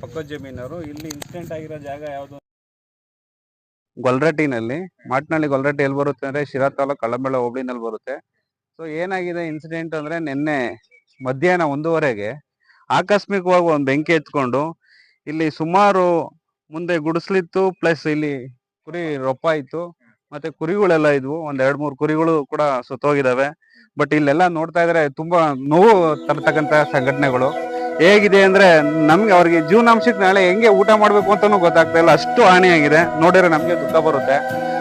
ಪಕ್ಕದ ಜಮೀನವರು ಇಲ್ಲಿ ಇನ್ಸಿಡೆಂಟ್ ಆಗಿರೋ ಜಾಗ ಯಾವುದು? ಗೊಲ್ರಟ್ಟಿನಲ್ಲಿ ಮಾಟ್ನಳ್ಳಿ ಗೊಲ್ರಟ್ಟಿ ಎಲ್ಲಿ ಬರುತ್ತೆ ಅಂದ್ರೆ ಶಿರಾ ತಾಲೂಕು ಕಳ್ಳಂಬೆಳ ಹೋಬಳಿನಲ್ಲಿ ಬರುತ್ತೆ. ಸೊ ಏನಾಗಿದೆ ಇನ್ಸಿಡೆಂಟ್ ಅಂದ್ರೆ ನಿನ್ನೆ ಮಧ್ಯಾಹ್ನ ಒಂದೂವರೆಗೆ ಆಕಸ್ಮಿಕವಾಗಿ ಒಂದು ಬೆಂಕಿ ಎತ್ಕೊಂಡು ಇಲ್ಲಿ ಸುಮಾರು ಮುಂದೆ ಗುಡಿಸ್ಲಿತ್ತು ಪ್ಲಸ್ ಇಲ್ಲಿ ಕುರಿ ರೊಪ್ಪ ಇತ್ತು ಮತ್ತೆ ಕುರಿಗಳೆಲ್ಲ ಇದ್ವು. ಒಂದ್ ಎರಡ್ ಮೂರು ಕುರಿಗಳು ಕೂಡ ಸುತ್ತೋಗಿದಾವೆ ಬಟ್ ಇಲ್ಲೆಲ್ಲ ನೋಡ್ತಾ ಇದ್ರೆ ತುಂಬಾ ನೋವು ತರ್ತಕ್ಕಂತ ಸಂಘಟನೆಗಳು. ಹೇಗಿದೆ ಅಂದ್ರೆ ನಮ್ಗೆ ಅವ್ರಿಗೆ ಜೀವನಾಂಶಕ್ಕೆ ನಾಳೆ ಹೆಂಗೆ ಊಟ ಮಾಡ್ಬೇಕು ಅಂತಾನು ಗೊತ್ತಾಗ್ತಾ ಇಲ್ಲ. ಅಷ್ಟು ಹಾನಿಯಾಗಿದೆ. ನೋಡಿದ್ರೆ ನಮಗೆ ದುಃಖ ಬರುತ್ತೆ.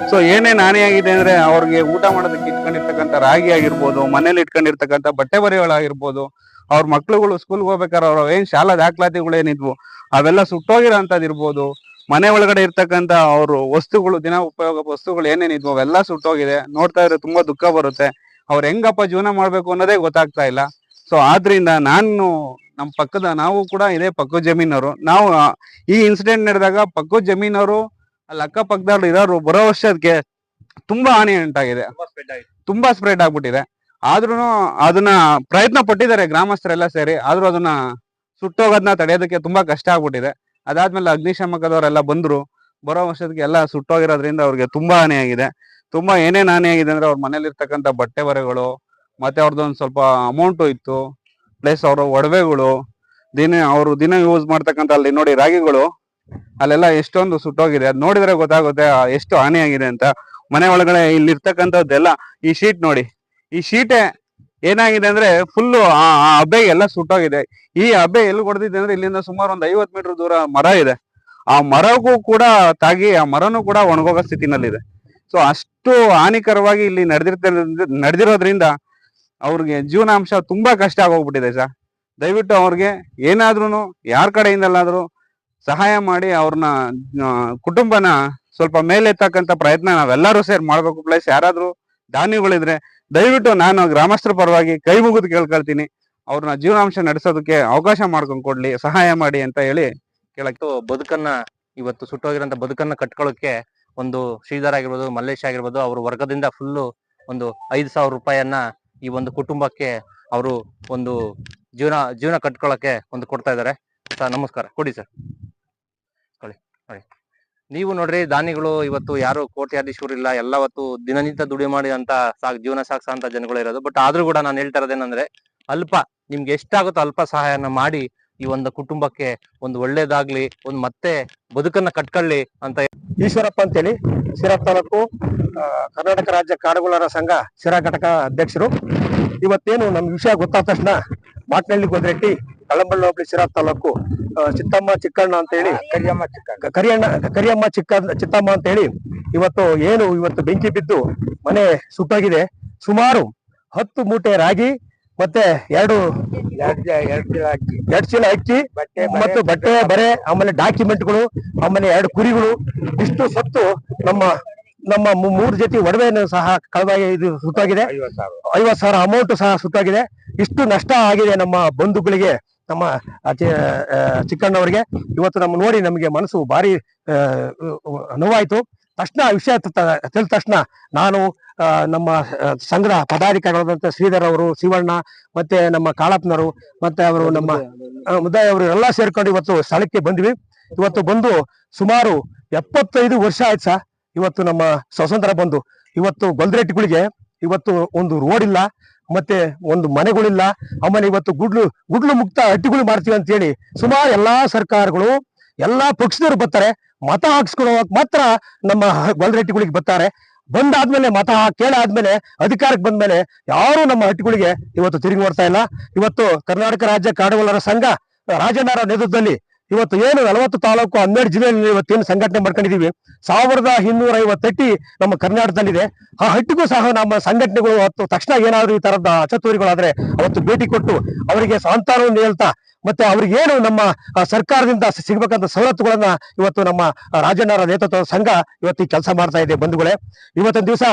ಸೊ ಏನೇನ್ ಹಾನಿಯಾಗಿದೆ ಅಂದ್ರೆ ಅವ್ರಿಗೆ ಊಟ ಮಾಡೋದಕ್ಕೆ ಇಟ್ಕೊಂಡಿರ್ತಕ್ಕಂಥ ರಾಗಿ ಆಗಿರ್ಬೋದು, ಮನೇಲಿ ಇಟ್ಕೊಂಡಿರ್ತಕ್ಕಂಥ ಬಟ್ಟೆ ಬರೆಗಳಾಗಿರ್ಬೋದು, ಅವ್ರ ಮಕ್ಳುಗಳು ಸ್ಕೂಲ್ಗೆ ಹೋಗ್ಬೇಕಾದ್ರೆ ಅವ್ರ ಏನು ಶಾಲಾ ದಾಖಲಾತಿಗಳು ಏನಿದ್ವು ಅವೆಲ್ಲ ಸುಟ್ಟೋಗಿರೋ ಇರ್ಬೋದು. ಮನೆ ಒಳಗಡೆ ಇರ್ತಕ್ಕಂಥ ಅವ್ರ ವಸ್ತುಗಳು, ದಿನ ಉಪಯೋಗ ವಸ್ತುಗಳು ಏನೇನಿದ್ವು ಅವೆಲ್ಲ ಸುಟ್ಟೋಗಿದೆ. ನೋಡ್ತಾ ಇದ್ರೆ ತುಂಬಾ ದುಃಖ ಬರುತ್ತೆ. ಅವ್ರು ಹೆಂಗಪ್ಪ ಜೀವನ ಮಾಡ್ಬೇಕು ಅನ್ನೋದೇ ಗೊತ್ತಾಗ್ತಾ ಇಲ್ಲ. ಸೊ ಆದ್ರಿಂದ ನಾನು ನಮ್ಮ ಪಕ್ಕದ ನಾವು ಕೂಡ ಇದೇ ಪಕ್ಕದ ಜಮೀನವರು. ನಾವು ಈ ಇನ್ಸಿಡೆಂಟ್ ನಡೆದಾಗ ಪಕ್ಕದ ಜಮೀನವರು ಅಲ್ಲಿ ಅಕ್ಕಪಕ್ಕದಲ್ಲಿ ಇರೋರು ಬರೋ ವರ್ಷಕ್ಕೆ ತುಂಬಾ ಹಾನಿ ಉಂಟಾಗಿದೆ. ತುಂಬಾ ಸ್ಪ್ರೆಡ್ ಆಗ್ಬಿಟ್ಟಿದೆ. ಆದ್ರೂ ಅದನ್ನ ಪ್ರಯತ್ನ ಪಟ್ಟಿದ್ದಾರೆ ಗ್ರಾಮಸ್ಥರೆಲ್ಲ ಸೇರಿ. ಆದ್ರೂ ಅದನ್ನ ಸುಟ್ಟೋಗೋದನ್ನ ತಡೆಯೋದಕ್ಕೆ ತುಂಬಾ ಕಷ್ಟ ಆಗ್ಬಿಟ್ಟಿದೆ. ಅದಾದ್ಮೇಲೆ ಅಗ್ನಿಶಾಮಕದವರೆಲ್ಲ ಬಂದ್ರು. ಬರೋ ವರ್ಷಕ್ಕೆ ಎಲ್ಲ ಸುಟ್ಟೋಗಿರೋದ್ರಿಂದ ಅವ್ರಿಗೆ ತುಂಬಾ ಹಾನಿ ಆಗಿದೆ. ತುಂಬಾ ಏನೇನ್ ಹಾನಿ ಆಗಿದೆ ಅಂದ್ರೆ ಅವ್ರ ಮನೇಲಿರ್ತಕ್ಕಂಥ ಬಟ್ಟೆ ಬರೆಗಳು ಮತ್ತೆ ಅವ್ರದ್ದೊಂದು ಸ್ವಲ್ಪ ಅಮೌಂಟು ಇತ್ತು. ಪ್ಲಸ್ ಅವರು, ಒಡವೆಗಳು, ದಿನ ಅವರು ದಿನ ಯೂಸ್ ಮಾಡ್ತಕ್ಕಂಥ ಅಲ್ಲಿ ನೋಡಿ ರಾಗಿಗಳು, ಅಲ್ಲೆಲ್ಲ ಎಷ್ಟೊಂದು ಸುಟ್ಟೋಗಿದೆ. ಅದು ನೋಡಿದ್ರೆ ಗೊತ್ತಾಗುತ್ತೆ ಎಷ್ಟು ಹಾನಿಯಾಗಿದೆ ಅಂತ. ಮನೆ ಒಳಗಡೆ ಇಲ್ಲಿ ಇರ್ತಕ್ಕಂಥದ್ದೆಲ್ಲ ಈ ಶೀಟ್ ನೋಡಿ. ಈ ಶೀಟೆ ಏನಾಗಿದೆ ಅಂದ್ರೆ ಫುಲ್ಲು ಆ ಆ ಹಬ್ಬೆ ಎಲ್ಲ ಸುಟ್ಟೋಗಿದೆ. ಈ ಹಬ್ಬೆ ಎಲ್ಲಿ ಹೊಡೆದಿದೆ ಅಂದ್ರೆ ಇಲ್ಲಿಂದ ಸುಮಾರು ಒಂದು ಐವತ್ ಮೀಟರ್ ದೂರ ಮರ ಇದೆ. ಆ ಮರಕ್ಕೂ ಕೂಡ ತಾಗಿ, ಆ ಮರನೂ ಕೂಡ ಒಣಗೋಗೋ ಸ್ಥಿತಿನಲ್ಲಿದೆ. ಸೊ ಅಷ್ಟು ಹಾನಿಕರವಾಗಿ ಇಲ್ಲಿ ನಡೆದಿರ್ತ ನಡೆದಿರೋದ್ರಿಂದ ಅವ್ರಿಗೆ ಜೀವನಾಂಶ ತುಂಬಾ ಕಷ್ಟ ಆಗೋಗ್ಬಿಟ್ಟಿದೆ ಸರ್. ದಯವಿಟ್ಟು ಅವ್ರಿಗೆ ಏನಾದ್ರೂ ಯಾರ ಕಡೆಯಿಂದಲಾದ್ರೂ ಸಹಾಯ ಮಾಡಿ ಅವ್ರನ್ನ ಕುಟುಂಬನ ಸ್ವಲ್ಪ ಮೇಲೆತ್ತಕ್ಕಂಥ ಪ್ರಯತ್ನ ನಾವೆಲ್ಲರೂ ಸೇರಿ ಮಾಡ್ಬೇಕು. ಪ್ಲಸ್ ಯಾರಾದ್ರೂ ದಾನಿಗಳಿದ್ರೆ ದಯವಿಟ್ಟು ನಾನು ಗ್ರಾಮಸ್ಥರ ಪರವಾಗಿ ಕೈ ಮುಗಿದು ಕೇಳ್ಕೊಳ್ತೀನಿ. ಅವ್ರನ್ನ ಜೀವನಾಂಶ ನಡೆಸೋದಕ್ಕೆ ಅವಕಾಶ ಮಾಡ್ಕೊಂಡು ಕೊಡ್ಲಿ, ಸಹಾಯ ಮಾಡಿ ಅಂತ ಹೇಳಿ ಕೇಳಕ್ಕೆ ಬದುಕನ್ನ, ಇವತ್ತು ಸುಟ್ಟೋಗಿರೋಂಥ ಬದುಕನ್ನ ಕಟ್ಕೊಳ್ಳೋಕೆ ಒಂದು ಶ್ರೀಧರ್ ಆಗಿರ್ಬೋದು, ಮಲ್ಲೇಶ್ ಆಗಿರ್ಬೋದು, ಅವ್ರ ವರ್ಗದಿಂದ ಫುಲ್ಲು ಒಂದು ಐದು ಸಾವಿರ ರೂಪಾಯಿಯನ್ನ ಈ ಒಂದು ಕುಟುಂಬಕ್ಕೆ ಅವರು ಒಂದು ಜೀವನ ಜೀವನ ಕಟ್ಕೊಳ್ಳೋಕೆ ಒಂದು ಕೊಡ್ತಾ ಇದ್ದಾರೆ ಸರ್ ನಮಸ್ಕಾರ. ಕೊಡಿ ಸರ್. ಕೊಡಿ ನೋಡಿ ನೀವು ನೋಡ್ರಿ ದಾನಿಗಳು ಇವತ್ತು ಯಾರು ಕೋಟ್ಯಾಧೀಶರು ಇಲ್ಲ ಎಲ್ಲವತ್ತು ದಿನನಿತ್ಯ ದುಡಿ ಮಾಡಿ ಅಂತ ಸಾಕ್, ಜೀವನ ಸಾಗಿಸೋ ಜನಗಳು ಇರೋದು. ಬಟ್ ಆದ್ರೂ ಕೂಡ ನಾನು ಹೇಳ್ತಾ ಇರೋದೇನಂದ್ರೆ ಅಲ್ಪ, ನಿಮ್ಗೆ ಎಷ್ಟಾಗುತ್ತೋ ಅಲ್ಪ ಸಹಾಯನ ಮಾಡಿ ಈ ಒಂದು ಕುಟುಂಬಕ್ಕೆ ಒಂದು ಒಳ್ಳೇದಾಗ್ಲಿ, ಒಂದು ಮತ್ತೆ ಬದುಕನ್ನ ಕಟ್ಕೊಳ್ಳಿ ಅಂತ ಈಶ್ವರಪ್ಪ ಅಂತೇಳಿ ಶಿರಾ ತಾಲೂಕು ಕರ್ನಾಟಕ ರಾಜ್ಯ ಕಾಡುಗೊಲ್ಲರ ಸಂಘ ಶಿರಾ ಘಟಕ ಅಧ್ಯಕ್ಷರು. ಇವತ್ತೇನು ನಮ್ಮ ವಿಷಯ ಗೊತ್ತಾದ ತಕ್ಷಣ ಮಾಟ್ನಳ್ಳಿ ಗೋದ್ರೆಟ್ಟಿ ಕಳಂಬಳ್ಳಿ ಹೋಬಳಿ ಶಿರಾ ತಾಲೂಕು ಚಿತ್ತಮ್ಮ ಚಿಕ್ಕಣ್ಣ ಅಂತೇಳಿ ಕರಿಯಮ್ಮ ಚಿಕ್ಕ ಕರಿಯಣ್ಣ ಕರಿಯಮ್ಮ ಚಿಕ್ಕ ಚಿತ್ತಮ್ಮ ಅಂತೇಳಿ ಇವತ್ತು ಏನು ಇವತ್ತು ಬೆಂಕಿ ಬಿದ್ದು ಮನೆ ಸುಟ್ಟೋಗಿದೆ. ಸುಮಾರು ಹತ್ತು ಮೂಟೆ ರಾಗಿ ಮತ್ತೆ ಎರಡು ಎರಡು ಚೀಲ ಅಕ್ಕಿ ಮತ್ತು ಬಟ್ಟೆ ಬರೆ ಆಮೇಲೆ ಡಾಕ್ಯುಮೆಂಟ್ಗಳು ಆಮೇಲೆ ಎರಡು ಕುರಿಗಳು ಇಷ್ಟು ಸತ್ತು ನಮ್ಮ ನಮ್ಮ ಮೂರು ಜೊತೆ ಒಡವೆಯನ್ನು ಸಹ ಕಳೆದಾಗಿ ಇದು ಸುತ್ತಾಗಿದೆ. ಐವತ್ ಸಾವಿರ ಅಮೌಂಟ್ ಸಹ ಸುತ್ತಾಗಿದೆ. ಇಷ್ಟು ನಷ್ಟ ಆಗಿದೆ ನಮ್ಮ ಬಂಧುಗಳಿಗೆ ನಮ್ಮ ಚಿಕ್ಕಣ್ಣವರಿಗೆ. ಇವತ್ತು ನಮ್ಮ ನೋಡಿ ನಮಗೆ ಮನಸ್ಸು ಭಾರಿ ನೋವಾಯ್ತು. ತಕ್ಷಣ ಆ ವಿಷಯ ತಿಳಿದ ತಕ್ಷಣ ನಾನು ನಮ್ಮ ಸಂಘದ ಪದಾಧಿಕಾರಿಗಳಾದಂತ ಶ್ರೀಧರ್ ಅವರು, ಶಿವಣ್ಣ, ಮತ್ತೆ ನಮ್ಮ ಕಾಳಪ್ಪನವರು, ಮತ್ತೆ ಅವರು ನಮ್ಮ ಮುದ್ದಾಯ ಅವರು ಎಲ್ಲ ಸೇರ್ಕೊಂಡು ಇವತ್ತು ಸ್ಥಳಕ್ಕೆ ಬಂದ್ವಿ. ಇವತ್ತು ಬಂದು ಸುಮಾರು ಎಪ್ಪತ್ತೈದು ವರ್ಷ ಆಯ್ತು ಸಹ ಇವತ್ತು ನಮ್ಮ ಸ್ವತಂತ್ರ ಬಂದು. ಇವತ್ತು ಗೊಲ್ದರೆಟ್ಟಿಗಳಿಗೆ ಇವತ್ತು ಒಂದು ರೋಡ್ ಇಲ್ಲ ಮತ್ತೆ ಒಂದು ಮನೆಗಳಿಲ್ಲ. ಆಮೇಲೆ ಇವತ್ತು ಗುಡ್ಲು ಗುಡ್ಲು ಮುಕ್ತ ಹಟ್ಟಿಗಳು ಮಾಡ್ತೀವಿ ಅಂತ ಹೇಳಿ ಸುಮಾರು ಎಲ್ಲಾ ಸರ್ಕಾರಗಳು, ಎಲ್ಲಾ ಪಕ್ಷದವರು ಬರ್ತಾರೆ. ಮತ ಹಾಕ್ಸ್ಕೊಳ್ಳೋಕ್ ಮಾತ್ರ ನಮ್ಮ ಗೊಲ್ದರೆಟ್ಟಿಗಳಿಗೆ ಬರ್ತಾರೆ. ಬಂದಾದ್ಮೇಲೆ ಮತ ಕೇಳಾದ್ಮೇಲೆ ಅಧಿಕಾರಕ್ಕೆ ಬಂದ್ಮೇಲೆ ಯಾರು ನಮ್ಮ ಹಟ್ಟಿಗಳಿಗೆ ಇವತ್ತು ತಿರುಗಿ ನೋಡ್ತಾ ಇಲ್ಲ. ಇವತ್ತು ಕರ್ನಾಟಕ ರಾಜ್ಯ ಕಾಡುಗೊಲ್ಲರ ಸಂಘ ರಾಜನಾರ ನೇತೃತ್ವದಲ್ಲಿ ಇವತ್ತು ಏನು ನಲವತ್ತು ತಾಲೂಕು ಹನ್ನೆರಡು ಜಿಲ್ಲೆಯಲ್ಲಿ ಇವತ್ತೇನು ಸಂಘಟನೆ ಮಾಡ್ಕೊಂಡಿದೀವಿ ಸಾವಿರದ ಇನ್ನೂರ ಐವತ್ತಟ್ಟಿ ನಮ್ಮ ಕರ್ನಾಟಕದಲ್ಲಿದೆ. ಆ ಹಟ್ಟಿಗೂ ಸಹ ನಮ್ಮ ಸಂಘಟನೆಗಳು ಅವತ್ತು ತಕ್ಷಣ ಏನಾದರೂ ಈ ತರದ ಅಚತುರಿಗಳಾದ್ರೆ ಅವತ್ತು ಭೇಟಿ ಕೊಟ್ಟು ಅವರಿಗೆ ಸಾಂತಾನವನ್ನು ಹೇಳ್ತಾ ಮತ್ತೆ ಅವ್ರಿಗೆ ಏನು ನಮ್ಮ ಸರ್ಕಾರದಿಂದ ಸಿಗಬೇಕಂತ ಸವಲತ್ತುಗಳನ್ನ ಇವತ್ತು ನಮ್ಮ ರಾಜಣ್ಣರ ನೇತೃತ್ವದ ಸಂಘ ಇವತ್ತು ಈ ಕೆಲಸ ಮಾಡ್ತಾ ಇದೆ ಬಂಧುಗಳೇ. ಇವತ್ತಿನ ದಿವಸ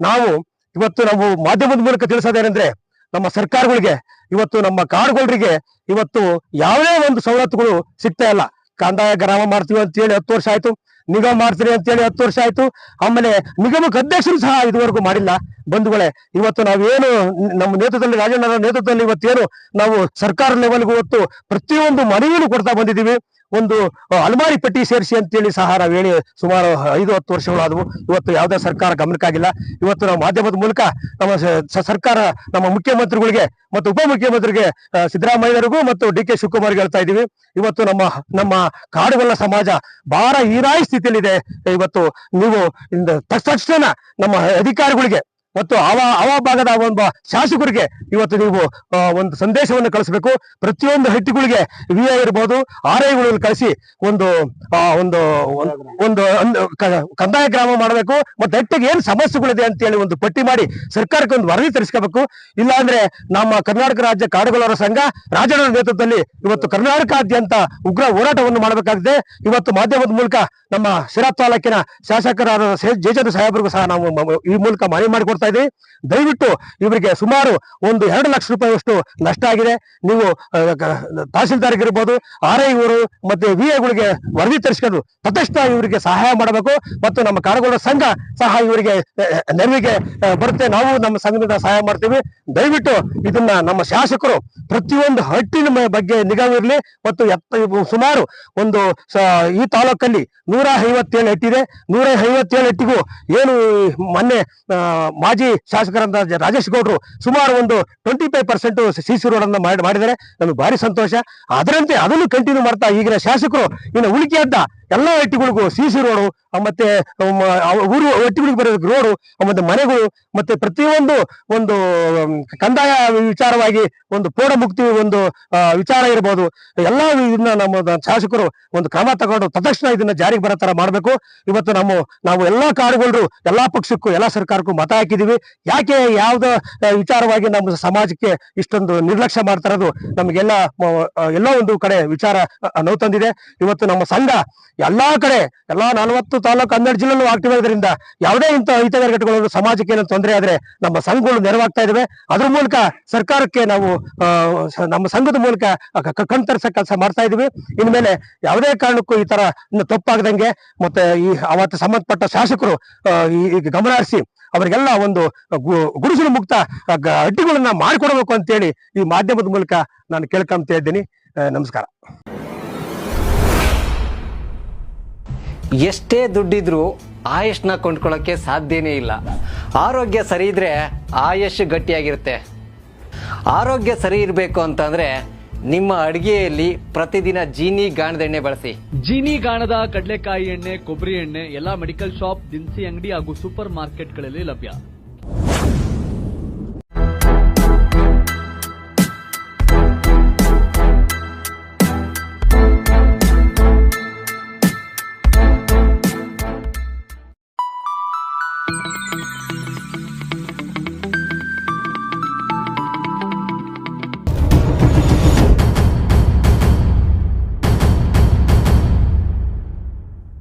ನಾವು, ಇವತ್ತು ನಾವು ಮಾಧ್ಯಮದ ಮೂಲಕ ತಿಳಿಸೋದೇನೆಂದ್ರೆ ನಮ್ಮ ಸರ್ಕಾರಗಳಿಗೆ, ಇವತ್ತು ನಮ್ಮ ಕಾಡುಗೊಳರಿಗೆ ಇವತ್ತು ಯಾವುದೇ ಒಂದು ಸವಲತ್ತುಗಳು ಸಿಗ್ತಾ ಇಲ್ಲ. ಕಂದಾಯ ಗ್ರಾಮ ಮಾಡ್ತೀವಿ ಅಂತ ಹೇಳಿ ಹತ್ತು ವರ್ಷ ಆಯ್ತು. ನಿಗಮ ಮಾಡ್ತೀನಿ ಅಂತೇಳಿ ಹತ್ತು ವರ್ಷ ಆಯ್ತು. ಆಮೇಲೆ ನಿಗಮಕ್ಕೆ ಅಧ್ಯಕ್ಷರು ಸಹ ಇದುವರೆಗೂ ಮಾಡಿಲ್ಲ. ಬಂಧುಗಳೇ, ಇವತ್ತು ನಾವೇನು ನಮ್ಮ ನೇತೃತ್ವದಲ್ಲಿ ರಾಜಣ್ಣರ ನೇತೃತ್ವದಲ್ಲಿ ಇವತ್ತೇನು ನಾವು ಸರ್ಕಾರ ಲೆವೆಲ್ಗೂ ಇವತ್ತು ಪ್ರತಿಯೊಂದು ಮನವಿಯನ್ನು ಕೊಡ್ತಾ ಬಂದಿದ್ದೀವಿ. ಒಂದು ಅಲ್ಮಾರಿ ಪಟ್ಟಿ ಸೇರಿಸಿ ಅಂತೇಳಿ ಸಹ ನಾವು ಹೇಳಿ ಸುಮಾರು ಐದು, ಹತ್ತು ವರ್ಷಗಳಾದವು ಇವತ್ತು ಯಾವುದೇ ಸರ್ಕಾರ ಗಮನಕ್ಕಾಗಿಲ್ಲ ಇವತ್ತು ನಾವು ಮಾಧ್ಯಮದ ಮೂಲಕ ನಮ್ಮ ಸರ್ಕಾರ ನಮ್ಮ ಮುಖ್ಯಮಂತ್ರಿಗಳಿಗೆ ಮತ್ತು ಉಪಮುಖ್ಯಮಂತ್ರಿಗೆ ಸಿದ್ದರಾಮಯ್ಯರಿಗೂ ಮತ್ತು ಡಿ ಕೆ ಶಿವಕುಮಾರ್ಗೆ ಹೇಳ್ತಾ ಇದ್ದೀವಿ. ಇವತ್ತು ನಮ್ಮ ನಮ್ಮ ಕಾಡುಗೊಲ್ಲ ಸಮಾಜ ಭಾರ ಹೀನಾಯಿ ಸ್ಥಿತಿಯಲ್ಲಿದೆ ಇವತ್ತು ನೀವು ತಕ್ಷಣ ನಮ್ಮ ಅಧಿಕಾರಿಗಳಿಗೆ ಮತ್ತು ಆವಾ ಆವಾ ಭಾಗದ ಒಂದು ಶಾಸಕರಿಗೆ ಇವತ್ತು ನೀವು ಒಂದು ಸಂದೇಶವನ್ನು ಕಳಿಸ್ಬೇಕು. ಪ್ರತಿಯೊಂದು ಹಟ್ಟಿಗಳಿಗೆ ವಿ ಐ ಇರ್ಬೋದು ಆರ್ ಐಗಳು ಕಳಿಸಿ ಒಂದು ಒಂದು ಒಂದು ಕಂದಾಯ ಗ್ರಾಮ ಮಾಡಬೇಕು. ಮತ್ತೆ ಹಟ್ಟಿಗೆ ಏನು ಸಮಸ್ಯೆಗಳಿದೆ ಅಂತ ಹೇಳಿ ಒಂದು ಪಟ್ಟಿ ಮಾಡಿ ಸರ್ಕಾರಕ್ಕೆ ಒಂದು ವರದಿ ತರಿಸ್ಕೋಬೇಕು. ಇಲ್ಲಾಂದ್ರೆ ನಮ್ಮ ಕರ್ನಾಟಕ ರಾಜ್ಯ ಕಾಡುಗೊಲ್ಲರ ಸಂಘ ರಾಜಣ್ಣರ ನೇತೃತ್ವದಲ್ಲಿ ಇವತ್ತು ಕರ್ನಾಟಕಾದ್ಯಂತ ಉಗ್ರ ಹೋರಾಟವನ್ನು ಮಾಡಬೇಕಾಗಿದೆ. ಇವತ್ತು ಮಾಧ್ಯಮದ ಮೂಲಕ ನಮ್ಮ ಶಿರಾ ತಾಲೂಕಿನ ಶಾಸಕರಾದ ಜೇಜದ ಸಾಹೇಬರಿಗೂ ಸಹ ನಾವು ಈ ಮೂಲಕ ಮನವಿ ಮಾಡಿಕೊಡ್ತಾ ಇದ್ದೀವಿ ದಯವಿಟ್ಟು ಇವರಿಗೆ ಸುಮಾರು ಒಂದು ಎರಡು ಲಕ್ಷ ರೂಪಾಯಿಯಷ್ಟು ನಷ್ಟ ಆಗಿದೆ. ನೀವು ತಹಸೀಲ್ದಾರ್ಗಿರ್ಬೋದು ಆರ್ ಐ ಇವರು ಮತ್ತೆ ವಿ ಐಗಳಿಗೆ ವರದಿ ತರಿಸ್ಕೊಂಡು ತಕ್ಷಣ ಇವರಿಗೆ ಸಹಾಯ ಮಾಡಬೇಕು ಮತ್ತು ನಮ್ಮ ಕಾರಗೋಡ ಸಂಘ ಸಹ ಇವರಿಗೆ ನೆರವಿಗೆ ಬರುತ್ತೆ. ನಾವು ನಮ್ಮ ಸಂಘದಿಂದ ಸಹಾಯ ಮಾಡ್ತೀವಿ. ದಯವಿಟ್ಟು ಇದನ್ನ ನಮ್ಮ ಶಾಸಕರು ಪ್ರತಿಯೊಂದು ಹಟ್ಟಿನ ಬಗ್ಗೆ ನಿಗಾ ಇರಲಿ ಮತ್ತು ಸುಮಾರು ಒಂದು ಈ ತಾಲೂಕಲ್ಲಿ ನೂರ ಐವತ್ತೇಳು ಹಟ್ಟಿದೆ. ನೂರ ಐವತ್ತೇಳು ಹಟ್ಟಿಗೂ ಏನು ಮೊನ್ನೆ ಆ, ಮಾಜಿ ಶಾಸಕರಂತ ರಾಜೇಶ್ ಗೌಡರು ಸುಮಾರು ಒಂದು twenty five percent C C road ಅನ್ನ ಮಾಡಿ ಮಾಡಿದ್ದಾರೆ. ನಮಗೆ ಭಾರಿ ಸಂತೋಷ. ಅದರಂತೆ ಅದನ್ನು ಕಂಟಿನ್ಯೂ ಮಾಡ್ತಾ ಈಗಿನ ಶಾಸಕರು ಇನ್ನು ಉಳಿಕೆಯಾದ ಎಲ್ಲ ಹಟ್ಟಿಗಳಿಗೂ ಸಿ ಸಿ ರೋಡು, ಮತ್ತೆ ಊರು ಹಟ್ಟಿಗಳಿಗೆ ಬರೋದಕ್ಕೆ ರೋಡು, ಮತ್ತೆ ಮನೆಗಳು, ಮತ್ತೆ ಪ್ರತಿಯೊಂದು ಒಂದು ಕಂದಾಯ ವಿಚಾರವಾಗಿ ಒಂದು ಪೂರ್ಣ ಮುಕ್ತಿ ಒಂದು ವಿಚಾರ ಇರ್ಬೋದು. ಎಲ್ಲ ಇದನ್ನ ನಮ್ಮ ಶಾಸಕರು ಒಂದು ಕ್ರಮ ತಗೊಂಡು ತಕ್ಷಣ ಇದನ್ನ ಜಾರಿಗೆ ಬರೋ ತರ ಮಾಡಬೇಕು. ಇವತ್ತು ನಮ್ಮ, ನಾವು ಎಲ್ಲಾ ಕಾಡುಗಳು ಎಲ್ಲಾ ಪಕ್ಷಕ್ಕೂ, ಎಲ್ಲಾ ಸರ್ಕಾರಕ್ಕೂ ಮತ ಯಾಕೆ ಯಾವ್ದು ವಿಚಾರವಾಗಿ ನಮ್ಮ ಸಮಾಜಕ್ಕೆ ಇಷ್ಟೊಂದು ನಿರ್ಲಕ್ಷ್ಯ ಮಾಡ್ತಾ ಇರೋದು? ನಮಗೆಲ್ಲ ಎಲ್ಲ ಒಂದು ಕಡೆ ವಿಚಾರ ನೋವು ತಂದಿದೆ. ಇವತ್ತು ನಮ್ಮ ಸಂಘ ಎಲ್ಲಾ ಕಡೆ, ಎಲ್ಲಾ ನಲವತ್ತು ತಾಲೂಕು ಹನ್ನೆರಡು ಜಿಲ್ಲೆಲ್ಲೂ ಆಕ್ಟಿವ್ ಆಗೋದ್ರಿಂದ ಯಾವುದೇ ಇಂಥ ಹಿತಗಟ್ಟುಗಳು ಸಮಾಜಕ್ಕೆ ಏನೋ ತೊಂದರೆ ಆದ್ರೆ ನಮ್ಮ ಸಂಘಗಳು ನೆರವಾಗ್ತಾ ಇದಾವೆ. ಅದ್ರ ಮೂಲಕ ಸರ್ಕಾರಕ್ಕೆ ನಾವು ನಮ್ಮ ಸಂಘದ ಮೂಲಕ ಕ- ಕ- ಕೆಲಸ ಮಾಡ್ತಾ ಇದೀವಿ ಇನ್ಮೇಲೆ ಯಾವುದೇ ಕಾರಣಕ್ಕೂ ಈ ತರ ತಪ್ಪಾಗದಂಗೆ ಮತ್ತೆ ಈ, ಅವತ್ತು ಸಂಬಂಧಪಟ್ಟ ಶಾಸಕರು ಗಮನ ಹರಿಸಿ ಅವರಿಗೆಲ್ಲ ಒಂದು ಗುಡಿಸಲು ಮುಕ್ತ ಅಡ್ಡಿಗಳನ್ನ ಮಾಡಿಕೊಡಬೇಕು ಅಂತೇಳಿ ಈ ಮಾಧ್ಯಮದ ಮೂಲಕ ನಾನು ಕೇಳ್ಕೊಂತ ಇದ್ದೀನಿ. ನಮಸ್ಕಾರ. ಎಷ್ಟೇ ದುಡ್ಡಿದ್ರೂ ಆಯುಷ್ನ ಕೊಂಡ್ಕೊಳ್ಳೋಕ್ಕೆ ಸಾಧ್ಯನೇ ಇಲ್ಲ. ಆರೋಗ್ಯ ಸರಿ ಇದ್ರೆ ಆಯುಷ್ ಗಟ್ಟಿಯಾಗಿರುತ್ತೆ. ಆರೋಗ್ಯ ಸರಿ ಇರಬೇಕು ಅಂತಂದ್ರೆ ನಿಮ್ಮ ಅಡಿಗೆಯಲ್ಲಿ ಪ್ರತಿದಿನ ಜೀನಿ ಗಾಣದೆಣ್ಣೆ ಬಳಸಿ. ಜೀನಿ ಗಾಣದ ಕಡಲೆಕಾಯಿ ಎಣ್ಣೆ ಕೊಬ್ಬರಿ ಎಣ್ಣೆ ಎಲ್ಲಾ ಮೆಡಿಕಲ್ ಶಾಪ್ ದಿನಸಿ ಅಂಗಡಿ ಹಾಗೂ ಸೂಪರ್ ಮಾರ್ಕೆಟ್ಗಳಲ್ಲಿ ಲಭ್ಯ.